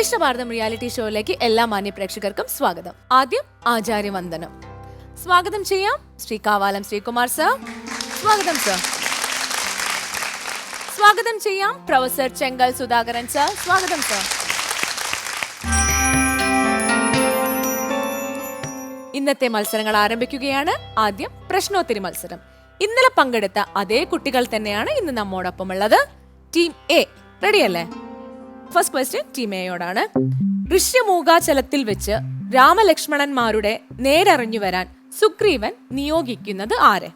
നമസ്കാരം ശ്രേഷ്ഠ ഭാരതം റിയാലിറ്റി ഷോയിലേക്ക് എല്ലാ മാന്യ പ്രേക്ഷകർക്കും സ്വാഗതം. ആദ്യം ആചാര്യവന്ദനം സ്വാഗതം ചെയ്യാം ശ്രീ കാവാലം ശ്രീകുമാർ സർ. സ്വാഗതം സർ. സ്വാഗതം ചെയ്യാം പ്രൊഫസർ ചെങ്കൽ സുധാകരൻ സർ. സ്വാഗതം സർ. ഇന്നത്തെ മത്സരങ്ങൾ ആരംഭിക്കുകയാണ്. ആദ്യം പ്രശ്നോത്തരി മത്സരം. ഇന്നലെ പങ്കെടുത്ത അതേ കുട്ടികൾ തന്നെയാണ് ഇന്ന് നമ്മോടൊപ്പം ഉള്ളത് ടീം എ റെഡിയല്ലേ? ഫസ്റ്റ് ക്വസ്റ്റ്യൻ ടീം എയോടാണ് ഋഷ്യമൂകാചലത്തിൽ വെച്ച് രാമലക്ഷ്മണന്മാരുടെ നേരറിഞ്ഞു വരാൻ സുഗ്രീവൻ നിയോഗിക്കുന്നത് ആരെ?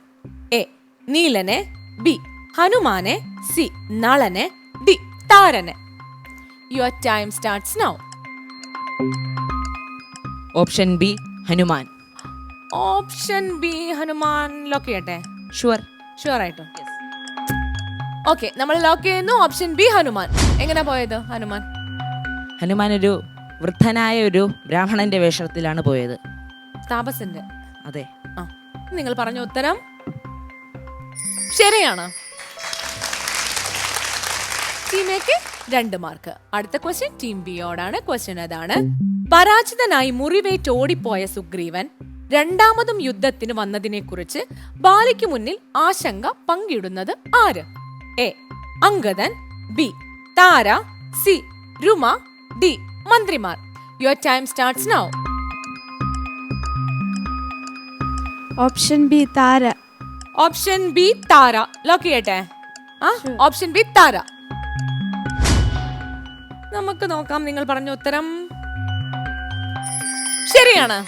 എ നീലനെ ബി ഹനുമാനെ സി നളനെ D താരനെ. Your time starts now option B Hanuman. Option B Hanuman. Lock ചെയ്യട്ടെ? ഷുവർ ഷുവർ ആയിട്ടും. ഓക്കെ നമ്മൾ ലോക്ക് ചെയ്യുന്നു. ഓപ്ഷൻ ബി ഹനുമാൻ എങ്ങനെ പോയത് ഹനുമാൻ ഹനുമാൻ ഒരു വൃദ്ധനായ ഒരു ബ്രാഹ്മണന്റെ വേഷത്തിലാണ് പോയത്. താപസന്റെ. അതെ. ആ നിങ്ങൾ പറഞ്ഞ ഉത്തരം ശരിയാണ്. ടീമേക്ക് രണ്ട് മാർക്ക് അടുത്ത ക്വസ്റ്റ്യൻ ടീം ബിയോടാണ് ക്വസ്റ്റ്യൻ അതാണ് പരാജിതനായി മുറിവേറ്റ് ഓടിപ്പോയ സുഗ്രീവൻ രണ്ടാമതും യുദ്ധത്തിന് വന്നതിനെക്കുറിച്ച് ബാലിക്ക് മുന്നിൽ ആശങ്ക പങ്കിടുന്നത് ആര്? A. Angadan B. Tara C. Ruma D. മന്ത്രിമാർ. Your time starts now option B Tara. Option B Tara. Lock ചെയ്യട്ടെ? ആ ഓപ്ഷൻ ബി താര. നമുക്ക് നോക്കാം നിങ്ങൾ പറഞ്ഞ ഉത്തരം. ശരിയാണ്.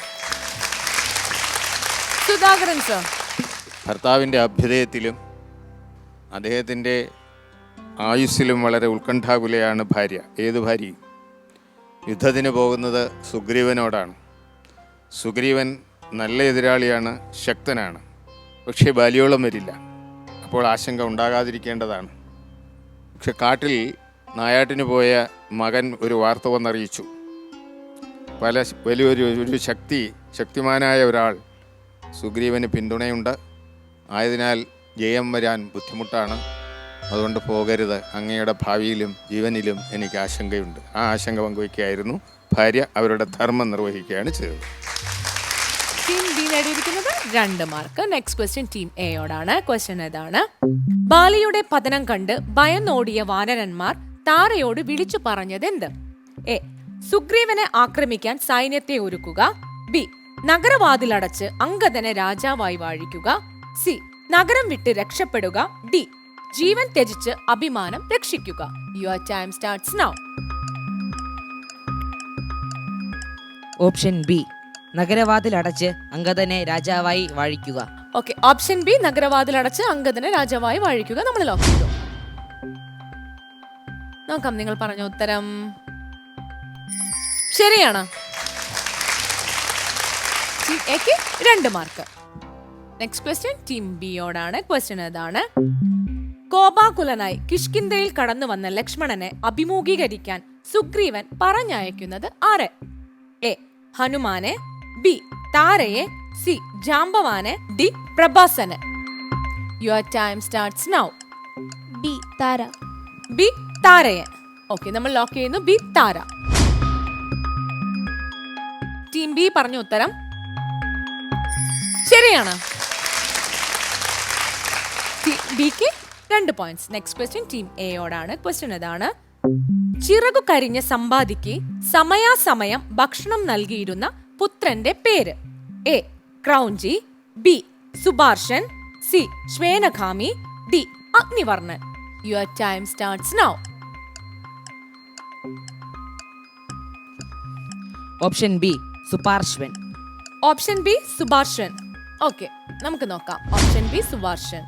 സുധാകരൻ സർ ഭർത്താവിന്റെ അഭ്യുദയത്തിലും അദ്ദേഹത്തിന്റെ ആയുസ്സിലും വളരെ ഉത്കണ്ഠാകുലയാണ് ഭാര്യ. ഏത് ഭാര്യയും യുദ്ധത്തിന് പോകുന്നത് സുഗ്രീവനോടാണ്. സുഗ്രീവൻ നല്ല എതിരാളിയാണ് ശക്തനാണ്. പക്ഷേ ബാലിയോളം വരില്ല. അപ്പോൾ ആശങ്ക ഉണ്ടാകാതിരിക്കേണ്ടതാണ്. പക്ഷെ കാട്ടിൽ നായാട്ടിന് പോയ മകൻ ഒരു വാർത്ത വന്നറിയിച്ചു. പല വലിയൊരു ഒരു ശക്തി ശക്തിമാനായ ഒരാൾ സുഗ്രീവന് പിന്തുണയുണ്ട്. ആയതിനാൽ ജയം വരാൻ ബുദ്ധിമുട്ടാണ്. അതുകൊണ്ട് പോകരുത്. അങ്ങയുടെ ഭാവിയിലും ജീവനിലും എനിക്ക് ആശങ്കയുണ്ട്. ആ ആശങ്ക പങ്കുവയ്ക്കുകയായിരുന്നു ഭാര്യ അവരുടെ ധർമ്മം നിർവഹിക്കുകയാണ് ചെയ്തത്. ടീം ബി നേടിയിരിക്കുന്നത് രണ്ട് മാർക്ക് നെക്സ്റ്റ് ക്വസ്റ്റ്യൻ ടീം എയോടാണ് ക്വസ്റ്റ്യൻ ഇതാണ് ബാലിയുടെ പതനം കണ്ട് ഭയന്നോടിയ വാനരന്മാർ താരയോട് വിളിച്ചു പറഞ്ഞത് എന്ത് എ സുഗ്രീവനെ ആക്രമിക്കാൻ സൈന്യത്തെ ഒരുക്കുക. ബി നഗരവാതിലടച്ച് അങ്കദനെ രാജാവായി വാഴിക്കുക. സി നഗരം വിട്ട് രക്ഷപ്പെടുക ഡി. ജീവൻ ത്യജിച്ച് അഭിമാനം രക്ഷിക്കുക. Your time starts now option B. നഗരവാതിൽ അടച്ച് അങ്കദനെ രാജാവായി വാഴിക്കുക. ഓക്കെ ഓപ്ഷൻ ബി നഗരവാതിൽ അടച്ച് അങ്കദനെ രാജാവായി വാഴിക്കുക. നമ്മൾ ലോക്ക് ചെയ്തു. നോക്കാം നിങ്ങൾ പറഞ്ഞ ഉത്തരം. ശരിയാണ്. രണ്ട് മാർക്ക് നെക്സ്റ്റ് ക്വസ്റ്റ്യൻ ടീം ബിയോടാണ് ക്വസ്റ്റ്യൻ അതാണ് കോപാകുലനായി കിഷ്കിന്തയിൽ കടന്നു വന്ന ലക്ഷ്മണനെ അഭിമുഖീകരിക്കാൻ സുഗ്രീവൻ പറഞ്ഞയക്കുന്നത് ആരെ? എ ഹനുമാനെ ബി താരയെ സി ജാമ്പവാനെ D പ്രഭാസനെ. Your time starts now B Tara. B താരയെ. Okay നമ്മൾ ലോക്ക് ചെയ്യുന്നു. ബി താര. ടീം ബി പറഞ്ഞ ഉത്തരം ശരിയാണ്. ബിക്ക് രണ്ട് പോയിന്റ്സ് നെക്സ്റ്റ് ക്വസ്റ്റ്യൻ ടീം എയോടാണ് ക്വസ്റ്റ്യൻ അതാണ് ചിറകു കരിഞ്ഞ സമ്പാദിക്ക് സമയാസമയം ഭക്ഷണം നൽകിയിരുന്ന പുത്രന്റെ പേര്. A Krounchi. B Subharshan. C ശ്വേനഖാമി. D Agnivarnan. Your time starts now option B Suparshwan option B Subharshan okay നമുക്ക് നോക്കാം. ഓപ്ഷൻ ബി സുഭാർഷൻ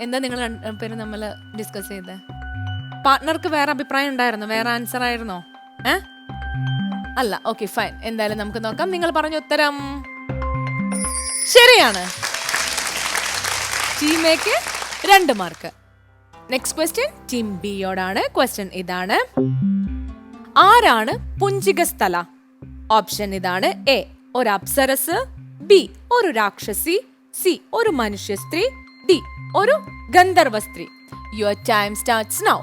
എന്താ നിങ്ങൾ പേര് നമ്മൾ ഡിസ്കസ് ചെയ്തത് പാർട്ട്ണർക്ക് വേറെ അഭിപ്രായം ഉണ്ടായിരുന്നോ? വേറെ ആൻസർ ആയിരുന്നോ? ഏ? അല്ല ഓക്കെ ഫൈൻ എന്തായാലും നമുക്ക് നോക്കാം. നിങ്ങൾ പറഞ്ഞ ഉത്തരം ശരിയാണ്. ടീം രണ്ട് മാർക്ക് നെക്സ്റ്റ് ക്വസ്റ്റ്യൻ ടീം ബിയോടാണ് ക്വസ്റ്റ്യൻ ഇതാണ്. ആരാണ് പുഞ്ചിക സ്ഥല ഓപ്ഷൻ ഇതാണ് എ ഒരു അപ്സരസ് ബി ഒരു രാക്ഷസി സി ഒരു മനുഷ്യ സ്ത്രീ ഒരു ഗന്ധർവ സ്ത്രീ യുവർ ടൈം സ്റ്റാർട്ട്സ് നൗ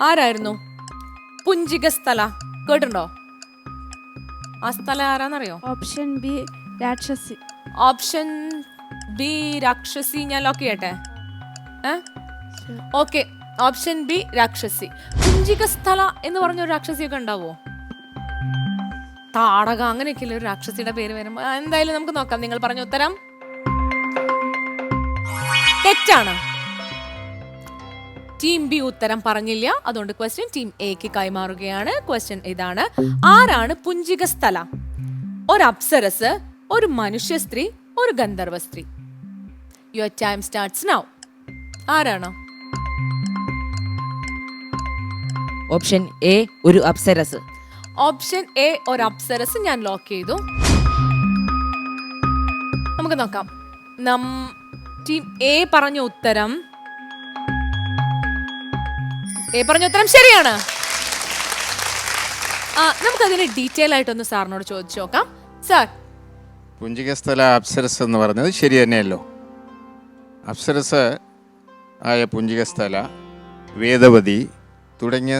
ആരായിരുന്നു? പുഞ്ചിക സ്ഥല കേട്ടിട്ടുണ്ടോ? ആ സ്ഥലം ആരാന്നറിയോ? ഓപ്ഷൻ ബി രാക്ഷസി. ഓപ്ഷൻ ബി രാക്ഷസി ഞാൻ ലോക്ക് ചെയ്യട്ടെ? ഓക്കെ ഓപ്ഷൻ ബി രാക്ഷസി. പുഞ്ചിക സ്ഥല എന്ന് പറഞ്ഞ ഒരു രാക്ഷസിയൊക്കെ ഉണ്ടാവോ? താടക അങ്ങനെയൊക്കെയല്ലേ ഒരു രാക്ഷസിയുടെ പേര് വരുമ്പോ? എന്തായാലും നമുക്ക് നോക്കാം. നിങ്ങൾ പറഞ്ഞ ഉത്തരം? തെറ്റാണ്. ടീം ബി ഉത്തരം പറഞ്ഞില്ല. അതുകൊണ്ട് ക്വസ്റ്റ്യൻ ടീം എക്ക് കൈമാറുകയാണ്. ക്വസ്റ്റ്യൻ ഇതാണ്. ആരാണ് പുഞ്ചിക സ്ഥല ഒരു അപ്സരസ് ഒരു മനുഷ്യ സ്ത്രീ ഒരു ഗന്ധർവ സ്ത്രീ യുവർ ടൈം സ്റ്റാർട്ട്സ് നൗ ആരാണ്? ഓപ്ഷൻ എ ഒരു അപ്സരസ്. ഓപ്ഷൻ എ ഒരു അപ്സരസ് ഞാൻ ലോക്ക് ചെയ്തു. നമുക്ക് നോക്കാം. നം ടീം എ പറഞ്ഞ ഉത്തരം. എ പറഞ്ഞ ഉത്തരം ശരിയാണ്. നമുക്കതിന് ഡീറ്റെയിൽ ആയിട്ടൊന്ന് സാറിനോട് ചോദിച്ചു നോക്കാം. സാർ പുഞ്ചികസ്ഥല അപ്സരസ് എന്ന് പറഞ്ഞത് ശരി തന്നെയല്ലോ. അപ്സരസ് ആയ പുഞ്ചികസ്ഥല വേദവതി തുടങ്ങിയ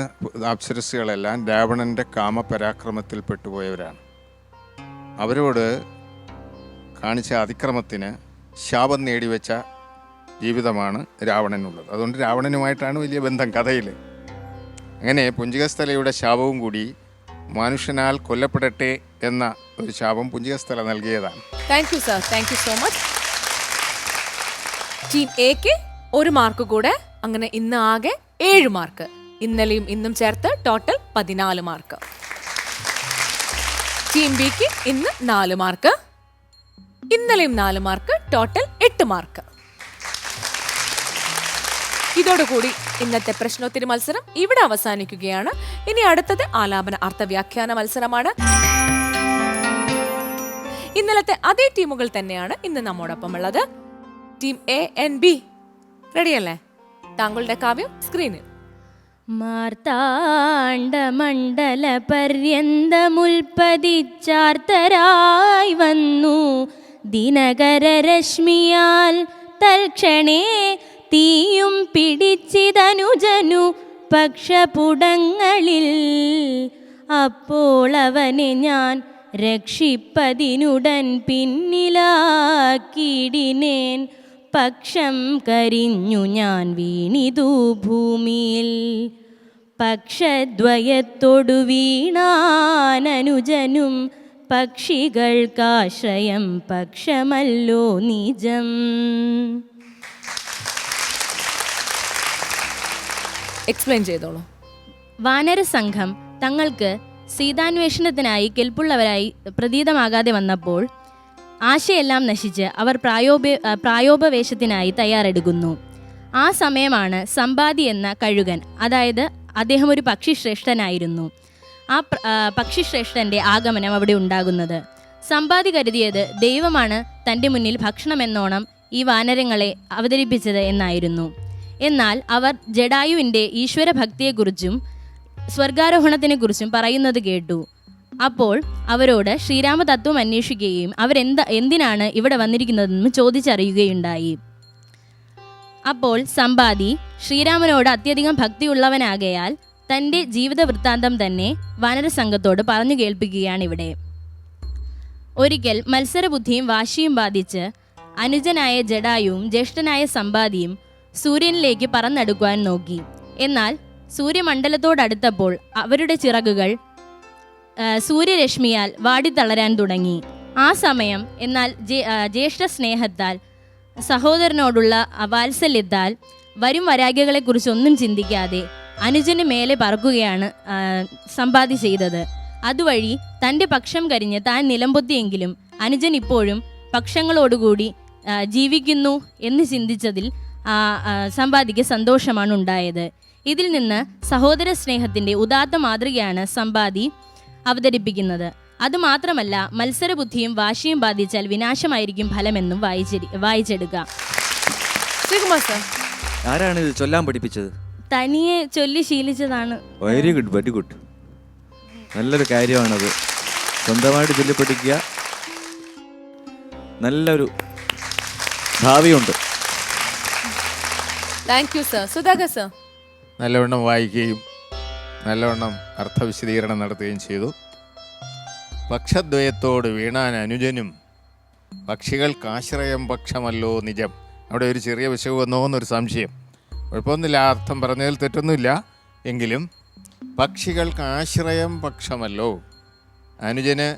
അപ്സരസുകളെല്ലാം രാവണന്റെ കാമപരാക്രമത്തിൽ പെട്ടുപോയവരാണ് അവരോട് കാണിച്ച അതിക്രമത്തിന് ശാപം നേടിവെച്ച ജീവിതമാണ് രാവണനുള്ളത്. അതുകൊണ്ട് രാവണനുമായിട്ടാണ് വലിയ ബന്ധം കഥയിൽ അങ്ങനെ പുഞ്ചികസ്ഥലയുടെ ശാപവും കൂടി മനുഷ്യനാൽ കൊല്ലപ്പെടട്ടെ എന്ന ഒരു ശാപം പുഞ്ചികസ്ഥല നൽകിയതാണ്. Thank you sir thank you so much team എക്ക് ഒരു മാർക്ക് കൂടെ അങ്ങനെ ഇന്ന് ആകെ ഏഴ് മാർക്ക്. ഇന്നലെയും ഇന്നും ചേർത്ത് ടോട്ടൽ പതിനാല് മാർക്ക്. ടീം ബിക്ക് ഇന്ന് നാല് മാർക്ക്. ഇന്നലെയും നാല് മാർക്ക് ടോട്ടൽ എട്ട് മാർക്ക്. ഇതോടുകൂടി ഇന്നത്തെ പ്രശ്നോത്തരി മത്സരം ഇവിടെ അവസാനിക്കുകയാണ്. ഇനി അടുത്തത് ആലാപന അർത്ഥവ്യാഖ്യാന മത്സരമാണ്. ഇന്നലത്തെ അതേ ടീമുകൾ തന്നെയാണ് ഇന്ന് നമ്മോടൊപ്പം ഉള്ളത്. Team A and B. റെഡിയല്ലേ? താങ്കളുടെ കാവ്യം സ്ക്രീനിൽ. മാർത്താണ്ഡമണ്ഡല പര്യന്തമുൽപ്പതിച്ചാർത്തരായി വന്നു. ദിനകരരശ്മിയാൽ തൽക്ഷണേ തീയും പിടിച്ചിതനുജനു പക്ഷപുടങ്ങളിൽ. അപ്പോൾ അവനെ ഞാൻ രക്ഷിപ്പതിനുടൻ പിന്നിലാക്കിടിനേൻ പക്ഷം കരിഞ്ഞു ഞാൻ വീണിതു ഭൂമിയിൽ. പക്ഷദ്വയത്തൊടു വീണാനനുജനും പക്ഷികൾക്കാശ്രയം പക്ഷമല്ലോ നിജം. എക്സ്പ്ലെയിൻ ചെയ്തോളൂ. വാനരസംഘം തങ്ങൾക്ക് സീതാന്വേഷണത്തിനായി കെൽപ്പുള്ളവരായി പ്രതീതമാകാതെ വന്നപ്പോൾ ആശയെല്ലാം നശിച്ച് അവർ പ്രായോപ പ്രായോപവേശത്തിനായി തയ്യാറെടുക്കുന്നു. ആ സമയമാണ് സമ്പാദി എന്ന കഴുകൻ അതായത് അദ്ദേഹം ഒരു പക്ഷിശ്രേഷ്ഠനായിരുന്നു. ആ പ്ര- ആ, പക്ഷിശ്രേഷ്ഠന്റെ ആഗമനം അവിടെ ഉണ്ടാകുന്നത്. സമ്പാദി കരുതിയത് ദൈവമാണ് തന്റെ മുന്നിൽ ഭക്ഷണമെന്നോണം ഈ വാനരങ്ങളെ അവതരിപ്പിച്ചത് എന്നായിരുന്നു. എന്നാൽ അവർ ജഡായുവിന്റെ ഈശ്വരഭക്തിയെക്കുറിച്ചും സ്വർഗാരോഹണത്തിനെക്കുറിച്ചും പറയുന്നത് കേട്ടു. അപ്പോൾ അവരോട് ശ്രീരാമ തത്വം അന്വേഷിക്കുകയും അവരെന്താ എന്തിനാണ് ഇവിടെ വന്നിരിക്കുന്നതെന്ന് ചോദിച്ചറിയുകയുണ്ടായി. അപ്പോൾ സമ്പാദി ശ്രീരാമനോട് അത്യധികം ഭക്തിയുള്ളവനാകയാൽ തന്റെ ജീവിത വൃത്താന്തം തന്നെ വാനരസംഘത്തോട് പറഞ്ഞു കേൾപ്പിക്കുകയാണ് ഇവിടെ. ഒരിക്കൽ മത്സരബുദ്ധിയും വാശിയും ബാധിച്ച് അനുജനായ ജഡായുവും ജ്യേഷ്ഠനായ സമ്പാദിയും സൂര്യനിലേക്ക് പറന്നെടുക്കുവാൻ നോക്കി. എന്നാൽ സൂര്യമണ്ഡലത്തോടടുത്തപ്പോൾ അവരുടെ ചിറകുകൾ സൂര്യരശ്മിയാൽ വാടിത്തളരാൻ തുടങ്ങി. ആ സമയം എന്നാൽ ജ്യേഷ്ഠ സ്നേഹത്താൽ സഹോദരനോടുള്ള വാത്സല്യത്താൽ വരും വരാഗ്യകളെക്കുറിച്ചൊന്നും ചിന്തിക്കാതെ അനുജന് മേലെ പറക്കുകയാണ് സമ്പാദി ചെയ്തത്. അതുവഴി തന്റെ പക്ഷം കരിഞ്ഞ് താൻ നിലംപൊത്തിയെങ്കിലും അനുജൻ ഇപ്പോഴും പക്ഷങ്ങളോടുകൂടി ജീവിക്കുന്നു എന്ന് ചിന്തിച്ചതിൽ സമ്പാദിക്ക് സന്തോഷമാണ് ഉണ്ടായത്. ഇതിൽ നിന്ന് സഹോദര സ്നേഹത്തിന്റെ ഉദാത്ത മാതൃകയാണ് സമ്പാദി അവതരിപ്പിക്കുന്നത്. അതുമാത്രമല്ല മത്സരബുദ്ധിയും വാശിയും ബാധിച്ചാൽ വിനാശമായിരിക്കും ഫലമെന്നും വായിച്ചെടി വായിച്ചെടുക്കുക ശ്രീകുമാർ സർ. ആരാണ് ഇത് ചൊല്ലാൻ പഠിപ്പിച്ചത്? തനിയെ ചൊല്ലി ശീലിച്ചതാണ്. വെരി ഗുഡ് വെരി ഗുഡ് നല്ലൊരു കാര്യമാണത്. സ്വന്തമായിട്ട് ചൊല്ലി പഠിക്കുക നല്ലൊരു ഭാവിയുണ്ട്. Thank you sir Sudhakar sir നല്ലവണ്ണം വായിക്കുകയും നല്ലവണ്ണം അർത്ഥവിശദീകരണം നടത്തുകയും ചെയ്തു. പക്ഷദ്വയത്തോട് വീണാൻ അനുജനും പക്ഷികൾക്കാശ്രയം പക്ഷമല്ലോ നിജം. അവിടെ ഒരു ചെറിയ വിശവ് വന്നോ എന്നൊരു സംശയം. കുഴപ്പമൊന്നുമില്ല. അർത്ഥം പറഞ്ഞതിൽ തെറ്റൊന്നുമില്ല. എങ്കിലും പക്ഷികൾക്ക് ആശ്രയം പക്ഷമല്ലോ. അനുജന്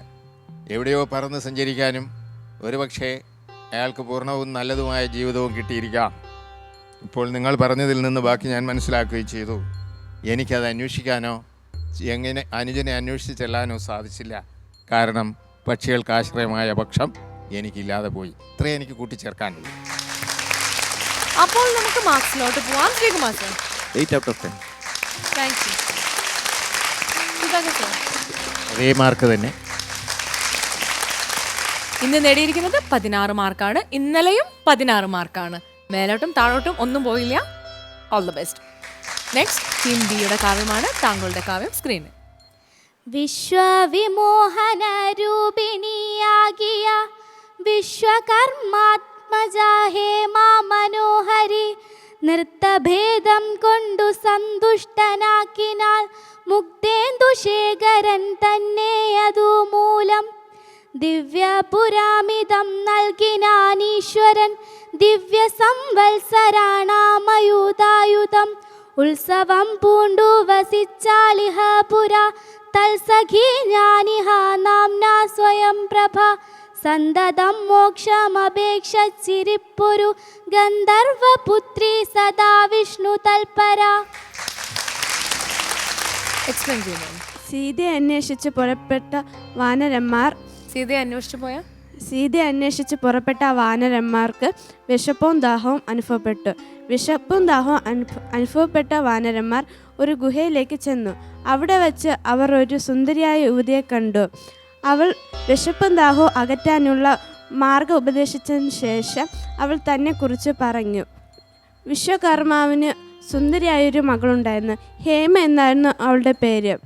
എവിടെയോ പറന്ന് സഞ്ചരിക്കാനും ഒരു പക്ഷേ അയാൾക്ക് പൂർണവും നല്ലതുമായ ജീവിതവും കിട്ടിയിരിക്കാം. ഇപ്പോൾ നിങ്ങൾ പറഞ്ഞതിൽ നിന്ന് ബാക്കി ഞാൻ മനസ്സിലാക്കുകയും ചെയ്തു. എനിക്കത് അന്വേഷിക്കാനോ എങ്ങനെ അനുജനെ അന്വേഷിച്ച് ചെല്ലാനോ സാധിച്ചില്ല. കാരണം പക്ഷികൾക്ക് ആശ്രയമായ പക്ഷം എനിക്കില്ലാതെ പോയി. ഇത്രയും എനിക്ക് കൂട്ടിച്ചേർക്കാനുള്ളൂ. അപ്പോൾ നമുക്ക് മാർക്സിലോട്ട് പോവാം. Sreekumar sir eight out of ten thank you Sudhakar sir അതേ മാർക്ക് തന്നെ. ഇന്ന് നേടിയിരിക്കുന്നത് പതിനാറ് മാർക്കാണ്. ഇന്നലെയും പതിനാറ് മാർക്കാണ്. മേലോട്ടും താഴോട്ടും ഒന്നും പോയില്ല. All the best next team ബിയുടെ കാവ്യമാണ് താങ്കളുടെ കാവ്യം സ്ക്രീനിൽ വിശ്വവിമോഹനരൂപിണിയാകിയ വിശ്വകർമാത്മജാഹേ മാ മനോഹരി. നൃത്തഭേദം കൊണ്ടു സന്തുഷ്ടനാക്കിനാൽ മുക്തേന്ദുശേഖരൻ തന്നെ അതു മൂലം. ദിവ്യപുരാമിതം നൽകിനാനീശ്വരൻ ദിവ്യ സംവത്സരാണാമയുതായുധം ഉത്സവം പൂണ്ടു വസിച്ചാളിഹ പുര തൽസഖി ഞാനിഹ നാംനാ സ്വയം പ്രഭ. സന്തതം മോക്ഷമപേക്ഷിരിപ്പൊരു ഗന്ധർവപുത്രി സദാ വിഷ്ണു തൽപര. സീതയെ അന്വേഷിച്ച് പുറപ്പെട്ട വാനരന്മാർ സീതയെ അന്വേഷിച്ചു പോയ? സീതയെ അന്വേഷിച്ച് പുറപ്പെട്ട ആ വാനരന്മാർക്ക് വിശപ്പും ദാഹവും അനുഭവപ്പെട്ടു. വിശപ്പും ദാഹവും അനുഭ അനുഭവപ്പെട്ട വാനരന്മാർ ഒരു ഗുഹയിലേക്ക് ചെന്നു. അവിടെ വച്ച് അവർ ഒരു സുന്ദരിയായ യുവതിയെ കണ്ടു. അവൾ വിശപ്പും ദാഹവും അകറ്റാനുള്ള മാർഗം ഉപദേശിച്ചതിന് ശേഷം അവൾ തന്നെക്കുറിച്ച് പറഞ്ഞു. വിശ്വകർമാവിന് സുന്ദരിയായൊരു മകളുണ്ടായിരുന്നു. ഹേമ എന്നായിരുന്നു അവളുടെ പേര്.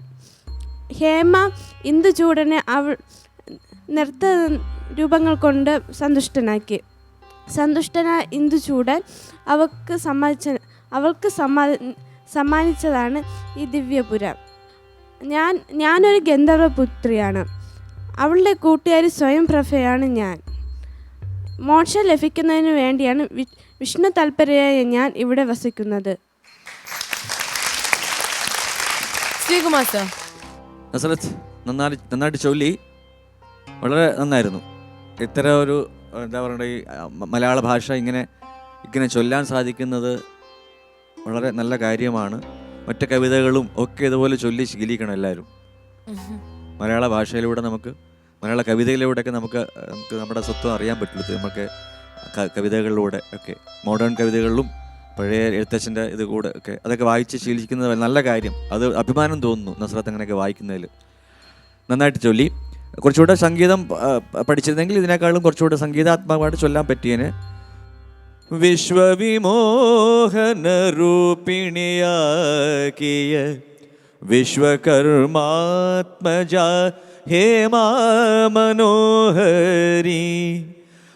ഹേമ ഇന്ദുചൂടനെ അവൾ നൃത്ത രൂപങ്ങൾ കൊണ്ട് സന്തുഷ്ടനാക്കി. സന്തുഷ്ടനായ ഇന്ദുചൂടൻ അവൾക്ക് സമ്മാനിച്ച അവൾക്ക് സമ്മാ സമ്മാനിച്ചതാണ് ഈ ദിവ്യപുരം. ഞാൻ ഞാനൊരു ഗന്ധർവപുത്രിയാണ് അവളുടെ കൂട്ടുകാരി സ്വയം പ്രഭയാണ് ഞാൻ. മോക്ഷം ലഭിക്കുന്നതിന് വേണ്ടിയാണ് വി- വിഷ്ണു തൽപരയായ ഞാൻ ഇവിടെ വസിക്കുന്നത്. ശ്രീകുമാർ സർ. നസറത്ത് നന്നായി നന്നായിട്ട് ചൊല്ലി. വളരെ നന്നായിരുന്നു. ഇത്തരം ഒരു എന്താ പറയുക ഈ മലയാള ഭാഷ ഇങ്ങനെ ഇങ്ങനെ ചൊല്ലാൻ സാധിക്കുന്നത് വളരെ നല്ല കാര്യമാണ്. മറ്റു കവിതകളും ഒക്കെ ഇതുപോലെ ചൊല്ലി ശീലിക്കണം എല്ലാവരും. മലയാള ഭാഷയിലൂടെ നമുക്ക് മലയാള കവിതയിലൂടെയൊക്കെ നമുക്ക് നമുക്ക് നമ്മുടെ സ്വത്വം അറിയാൻ പറ്റുള്ളൂ. നമുക്ക് കവിതകളിലൂടെ ഒക്കെ മോഡേൺ കവിതകളിലും പഴയ എഴുത്തച്ഛന്റെ ഇത് കൂടെ ഒക്കെ അതൊക്കെ വായിച്ച് ശീലിക്കുന്നത് നല്ല കാര്യം. അത് അഭിമാനം തോന്നുന്നു നസ്രത്ത് അങ്ങനെയൊക്കെ വായിക്കുന്നതിൽ. നന്നായിട്ട് ചൊല്ലി. കുറച്ചുകൂടെ സംഗീതം പഠിച്ചിരുന്നെങ്കിൽ ഇതിനേക്കാളും കുറച്ചുകൂടെ സംഗീതാത്മകമായിട്ട് ചൊല്ലാൻ പറ്റിയേനെ. വിശ്വകർമാത്മജ ഹേമാ മനോഹരി.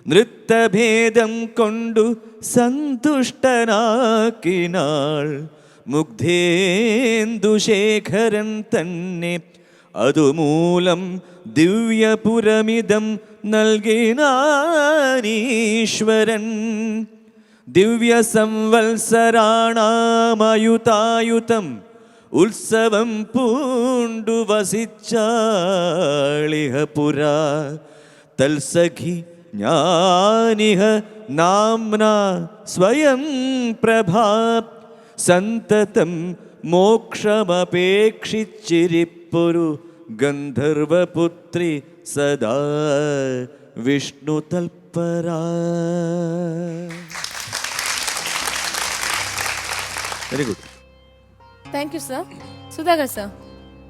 നൃത്തഭേദം കൊണ്ടു സന്തുഷ്ടനാക്കിനാൾ മുഗ്ധേന്ദുശേഖരൻ തന്നെ. അതുമൂലം ദിവ്യപുരമിതം നൽകിനാനീശ്വരൻ ദിവ്യ സംവത്സരാണാമയുതായുതം ഉത്സവം പൂണ്ടു വസിച്ചാളിഹ പുരാ. തൽസഖി ജ്ഞാനിഹ നാംന സ്വയം പ്രഭാ. സന്തതം മോക്ഷമപേക്ഷിച്ചിരിപ്പൊരു ഗന്ധർവപുത്രി സദാ വിഷ്ണു തൽപരാ. പരാ very good thank you sir Sudhakar sir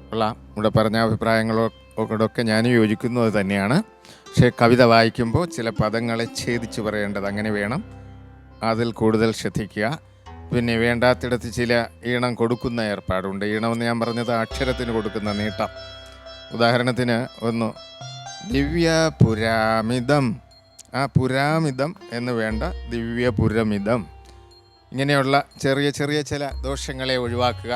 കൊള്ളാം. ഇവിടെ പറഞ്ഞ അഭിപ്രായങ്ങളോടൊക്കെ ഞാനും യോജിക്കുന്നത് തന്നെയാണ്. പക്ഷേ കവിത വായിക്കുമ്പോൾ ചില പദങ്ങളെ ഛേദിച്ച് പറയേണ്ടത് അങ്ങനെ വേണം. അതിൽ കൂടുതൽ ശ്രദ്ധിക്കുക. പിന്നെ വേണ്ടാത്തിടത്ത് ചില ഈണം കൊടുക്കുന്ന ഏർപ്പാടുണ്ട്. ഈണമെന്ന് ഞാൻ പറഞ്ഞത് അക്ഷരത്തിന് കൊടുക്കുന്ന നീട്ടം. ഉദാഹരണത്തിന് ഒന്ന് ദിവ്യ പുരാമിതം. ആ പുരാമിതം എന്ന് വേണ്ട ദിവ്യ പുരമിതം. ഇങ്ങനെയുള്ള ചെറിയ ചെറിയ ചില ദോഷങ്ങളെ ഒഴിവാക്കുക.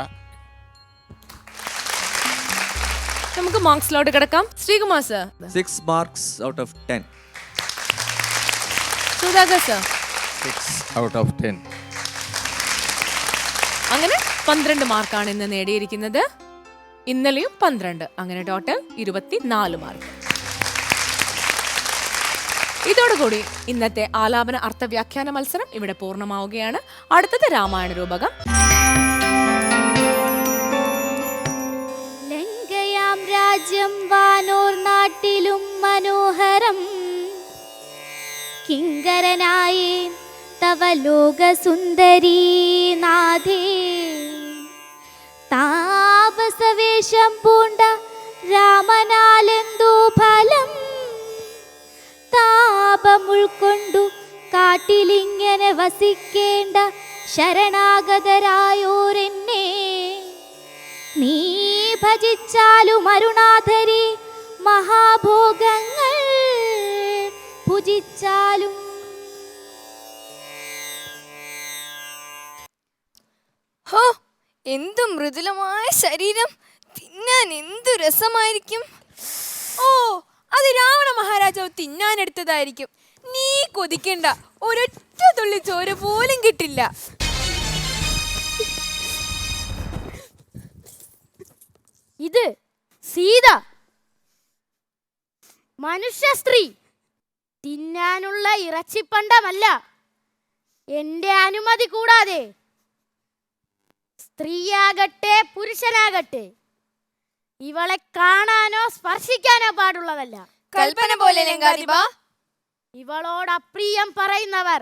നമുക്ക് മാർക്സിലോട്ട് കിടക്കാം. Sreekumar sir six marks out of ten Sudhakar sir six out of ten അങ്ങനെ പന്ത്രണ്ട് മാർക്കാണ് ഇന്ന് നേടിയിരിക്കുന്നത്. ഇന്നലെയും പന്ത്രണ്ട്. അങ്ങനെ ടോട്ടൽ ഇരുപത്തിനാല് മാർക്ക് ഇതോടുകൂടി ഇന്നത്തെ ആലാപന അർത്ഥവ്യാഖ്യാന മത്സരം ഇവിടെ പൂർണമാവുകയാണ്. അടുത്തത് രാമായണ രൂപകം. ലങ്കയാം രാജ്യം വാനോർ നാട്ടിലും മനോഹരം. കിങ്കരനായി തവ ലോകസുന്ദരീ നാഥേ. താപസവേഷം പൂണ്ട രാമനാലെന്തോ ഫലം താപമുൾക്കൊണ്ടു കാട്ടിലിങ്ങനെ വസിക്കേണ്ട ശരണാഗതരായോരെന്നെ. നീ ഭജിച്ചാലും അരുണാധരി മഹാഭോഗങ്ങൾ ഭുജിച്ചാലും. ഹോ എന്തു മൃദുലമായ ശരീരം. തിന്നാൻ എന്തു രസമായിരിക്കും. ഓ അത് രാവണ മഹാരാജാവ് തിന്നാനെടുത്തതായിരിക്കും. കൊതിക്കണ്ട. ഒരൊറ്റ തുള്ളി ചോര പോലും കിട്ടില്ല. ഇത് സീത. മനുഷ്യ സ്ത്രീ. തിന്നാനുള്ള ഇറച്ചിപ്പണ്ടമല്ല. എന്റെ അനുമതി കൂടാതെ. സ്ത്രീയാകട്ടെ പുരുഷനാകട്ടെ. ഇവളെ കാണാനോ സ്പർശിക്കാനോ പാടുള്ളതല്ല. കൽപ്പന പോലെ ലങ്കാധിപ ഇവളോട് അപ്രിയം പറയുന്നവർ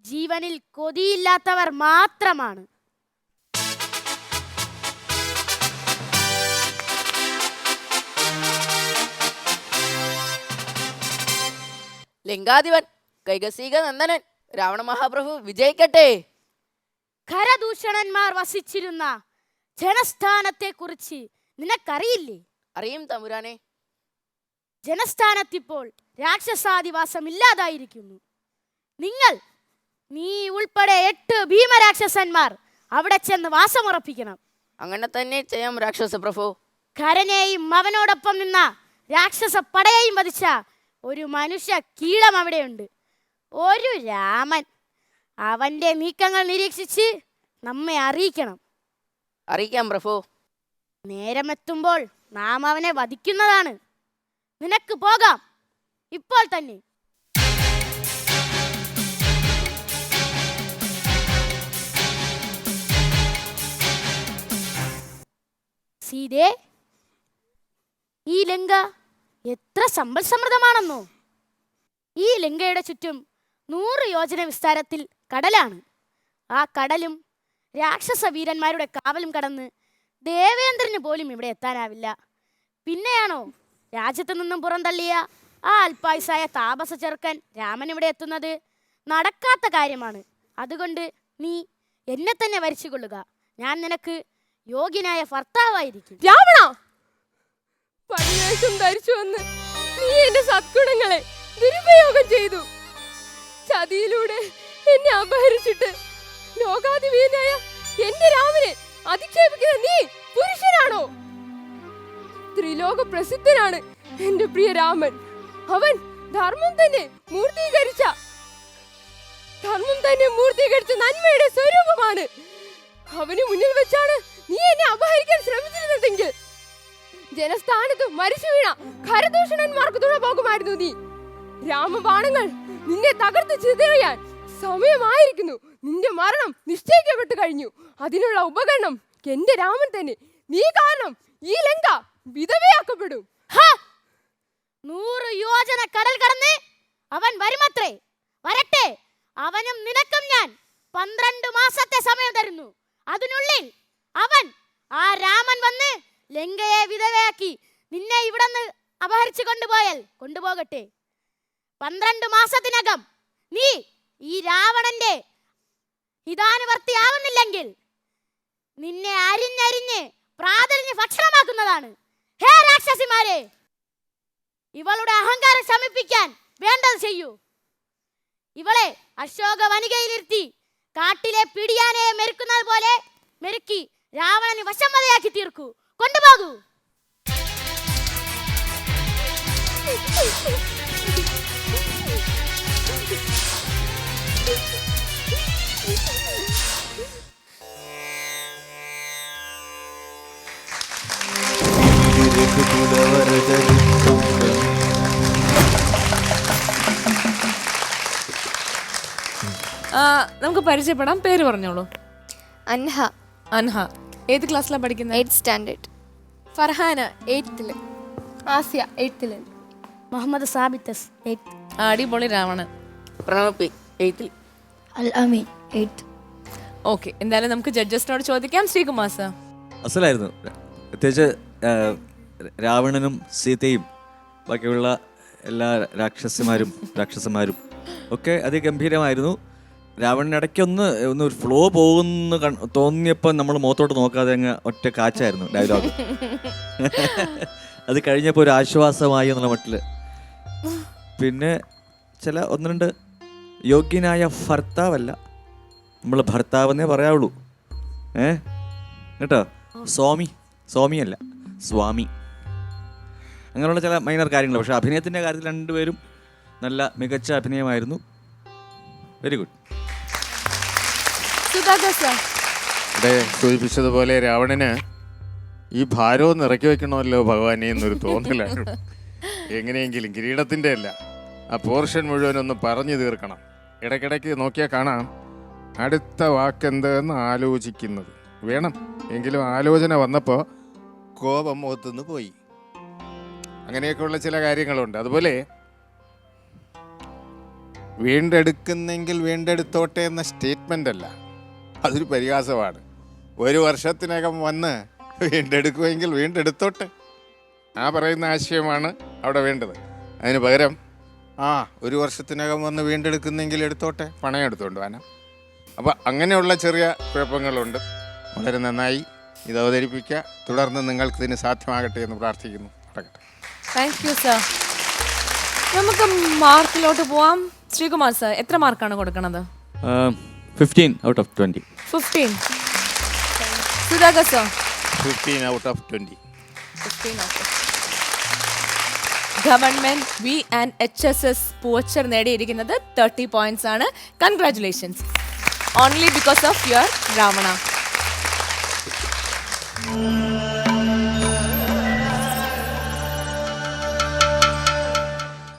ജീവനിൽ കൊതിയില്ലാത്തവർ മാത്രമാണ്. ലിംഗാധിപൻ കൈകസീക നന്ദനൻ രാവണ മഹാപ്രഭു വിജയിക്കട്ടെ. ഖരദൂഷണന്മാർ വസിച്ചിരുന്ന ജനസ്ഥാനത്തെ കുറിച്ച് നിനക്കറിയില്ലേ? അറിയും തമ്പുരാനെ. ജനസ്ഥാനത്തിപ്പോൾ രാക്ഷസാധിവാസം ഇല്ലാതായിരിക്കുന്നു. നിങ്ങൾ നീ ഉൾപ്പെടെ എട്ട് ഭീമരാക്ഷസന്മാർ അവിടെ ചെന്ന് വാസമുറപ്പിക്കണം. അങ്ങനെ തന്നെ ചെയ്യാം രാക്ഷസ പ്രഭു. കരനെയും അവനോടൊപ്പം നിന്ന രാക്ഷസ പടയെയും വധിച്ച ഒരു മനുഷ്യ കീളം അവിടെയുണ്ട്. ഒരു രാമൻ അവന്റെ നീക്കങ്ങൾ നിരീക്ഷിച്ച് നമ്മെ അറിയിക്കണം. അറിയിക്കാം പ്രഭു. നേരമെത്തുമ്പോൾ നാം അവനെ വധിക്കുന്നതാണ്. നിനക്ക് പോകാം. ഇപ്പോൾ തന്നെ. സീതേ ഈ ലങ്ക എത്ര സമ്പൽ സമൃദ്ധമാണെന്നോ. ഈ ലങ്കയുടെ ചുറ്റും നൂറ് യോജന വിസ്താരത്തിൽ കടലാണ്. ആ കടലും രാക്ഷസ വീരന്മാരുടെ കാവലും കടന്ന് ദേവേന്ദ്രന് പോലും ഇവിടെ എത്താനാവില്ല. പിന്നെയാണോ? രാജ്യത്തു നിന്നും പുറന്തള്ളിയ ആ അൽപായുസായ താപസ ചെറുക്കൻ രാമൻ ഇവിടെ എത്തുന്നത് നടക്കാത്ത കാര്യമാണ്. അതുകൊണ്ട് നീ എന്നെ തന്നെ വരിച്ചുകൊള്ളുക. ഞാൻ നിനക്ക് യോഗ്യനായ ഭർത്താവായിരിക്കും. രാവണ! പടിവേഷം ധരിച്ചു വന്ന് നീ എന്റെ സത്ഗുണങ്ങളെ ദുരുപയോഗം ചെയ്തു. ചതിയിലൂടെ എന്നെ അപഹരിച്ചിട്ട് ലോകാധിപീനായ എന്റെ രാമനെ അധിക്ഷേപിക്കുന്ന നീ പുരുഷനാണോ? ത്രിലോക പ്രസിദ്ധനാണ് എന്റെ പ്രിയ രാമൻ. അവൻ ധർമ്മം തന്നെ മൂർത്തീകരിച്ച ധർമ്മം തന്നെ മൂർത്തീകരിച്ച നന്മയുടെ സ്വരൂപമാണ്. അവന് മുന്നിൽ വെച്ചാണ് നീ എന്നെ അപഹരിക്കാൻ ശ്രമിച്ചിരുന്നതെങ്കിൽ. ജനസ്ഥാനത്ത് മരിച്ചു വീണ ഖരദൂഷണന്മാർക്ക് തുണ പോകുമായിരുന്നു നീ. രാമബാണങ്ങൾ നിന്നെ തകർത്ത് ചിതറിയാൻ സമയമായിരിക്കുന്നു. നിന്റെ മരണം നിശ്ചയിക്കപ്പെട്ടു കഴിഞ്ഞു. അതിനുള്ള ഉപകരണം എന്റെ രാമൻ തന്നെ. നീ കാരണം ഈ ലങ്ക. വിധവയാക്കപ്പെടും! നൂറ് യോജന കടൽ കടന്ന് അവൻ വരുമത്രേ. വരട്ടെ. അവനും നിനക്കും ഞാൻ പന്ത്രണ്ട് മാസത്തെ സമയം തരുന്നു. അതിനുള്ളിൽ അവൻ ആ രാമൻ വന്ന് ലങ്കയെ വിധവയാക്കി നിന്നെ ഇവിടുന്ന് അപഹരിച്ചു കൊണ്ടുപോയാൽ കൊണ്ടുപോകട്ടെ. പന്ത്രണ്ട് മാസത്തിനകം നീ ഈ രാവണന്റെ ഹിതാനുവർത്തിയാവുന്നില്ലെങ്കിൽ നിന്നെ അരിഞ്ഞരിഞ്ഞ് പ്രാതലിന് ഭക്ഷണമാക്കുന്നതാണ്. ഹേ രാക്ഷസിമാരെ ഇവളുടെ അഹങ്കാരം ശമിപ്പിക്കാൻ വേണ്ടത് ചെയ്യൂ ഇവളെ അശോക വനികയിലിരുത്തി കാട്ടിലെ പിടിയാനയെ മെരുക്കുന്നത് പോലെ മെരുക്കി രാവണന് വശംവതയാക്കി തീർക്കൂ കൊണ്ടുപോകൂ നമുക്ക് പരിചയപ്പെടാം. പേര് പറഞ്ഞോളൂ. അൻഹ. അൻഹ. ഏത് ക്ലാസ്സിലാണ് പഠിക്കുന്നത്? എയ്ത്ത് സ്റ്റാൻഡേർഡ് ഫർഹാന എയ്ത്തിൽ ആസിയ എയ്ത്തിൽ മുഹമ്മദ് സാബിത്തസ് എയ്ത്ത് ആ, അടിപൊളി രാവണൻ. പ്രണവ് എയ്ത്തിൽ അൽ അമീൻ എയ്ത്ത് ഓക്കെ എന്തായാലും നമുക്ക് ജഡ്ജസിനോട് ചോദിക്കാം. ശ്രീകുമാർ സാർ. അസലായിരുന്നു. പ്രത്യേകിച്ച് രാവണനും സീതയും ബാക്കിയുള്ള എല്ലാ രാക്ഷസന്മാരും രാക്ഷസന്മാരും ഒക്കെ അതിഗംഭീരമായിരുന്നു. രാവണൻ ഇടയ്ക്കൊന്ന് ഒന്ന് ഒരു ഫ്ലോ പോകുന്നു തോന്നിയപ്പോൾ നമ്മൾ മുഖത്തോട്ട് നോക്കാതെ അങ്ങ് ഒറ്റ കാച്ചായിരുന്നു ഡയലോഗ് അത് കഴിഞ്ഞപ്പോൾ ഒരു ആശ്വാസമായി എന്നുള്ള മട്ടിൽ പിന്നെ ചില ഒന്ന് രണ്ട് യോഗ്യനായ ഭർത്താവല്ല. നമ്മൾ ഭർത്താവെന്നേ പറയാവുള്ളൂ. ഏ? കേട്ടോ? സ്വാമി. സ്വാമിയല്ല. സ്വാമി. അങ്ങനെയുള്ള ചില മൈനർ കാര്യങ്ങൾ. പക്ഷേ അഭിനയത്തിന്റെ കാര്യത്തിൽ രണ്ടുപേരും നല്ല മികച്ച അഭിനയമായിരുന്നു. വെരി ഗുഡ് അതെ സൂചിപ്പിച്ചതുപോലെ രാവണന് ഈ ഭാരവും നിറക്കി ഇറക്കി വെക്കണമല്ലോ ഭഗവാനെ എന്നൊരു തോന്നലായിരുന്നു. എങ്ങനെയെങ്കിലും കിരീടത്തിന്റെ അല്ല ആ പോർഷൻ മുഴുവൻ ഒന്ന് പറഞ്ഞു തീർക്കണം. ഇടയ്ക്കിടയ്ക്ക് നോക്കിയാൽ കാണാം. അടുത്ത വാക്കെന്തെന്ന് ആലോചിക്കുന്നത്. വേണം. എങ്കിലും ആലോചന വന്നപ്പോൾ കോപം മുഖത്തുനിന്ന് പോയി. അങ്ങനെയൊക്കെയുള്ള ചില കാര്യങ്ങളുണ്ട്. അതുപോലെ വീണ്ടെടുക്കുന്നെങ്കിൽ വീണ്ടെടുത്തോട്ടെ എന്ന സ്റ്റേറ്റ്മെന്റ് അല്ല. അതൊരു പരിഹാസമാണ്. ഒരു വർഷത്തിനകം വന്ന് വീണ്ടെടുക്കുമെങ്കിൽ വീണ്ടെടുത്തോട്ടെ. ആ പറയുന്ന ആശയമാണ് അവിടെ വേണ്ടത്. അതിന് പകരം ആ ഒരു വർഷത്തിനകം വന്ന് വീണ്ടെടുക്കുന്നെങ്കിൽ എടുത്തോട്ടെ. പണയം എടുത്തോണ്ട് വാന അപ്പോൾ അങ്ങനെയുള്ള ചെറിയ കുഴപ്പങ്ങളുണ്ട്. വളരെ നന്നായി ഇത് അവതരിപ്പിക്കുക തുടർന്ന് നിങ്ങൾക്ക് ഇതിന് സാധ്യമാകട്ടെ എന്ന് പ്രാർത്ഥിക്കുന്നു. നടക്കട്ടെ. താങ്ക് യു സർ നമുക്ക് മാർക്കിലോട്ട് പോവാം. ശ്രീകുമാർ സർ എത്ര മാർക്കാണ് കൊടുക്കണത്? Fifteen out of twenty fifteen Sudhakar sir fifteen out of twenty fifteen government V and H S S Poovachal നേടിയിരിക്കുന്നത് തേർട്ടി പോയിന്റ്സ് ആണ്. Congratulations only because of your Ravana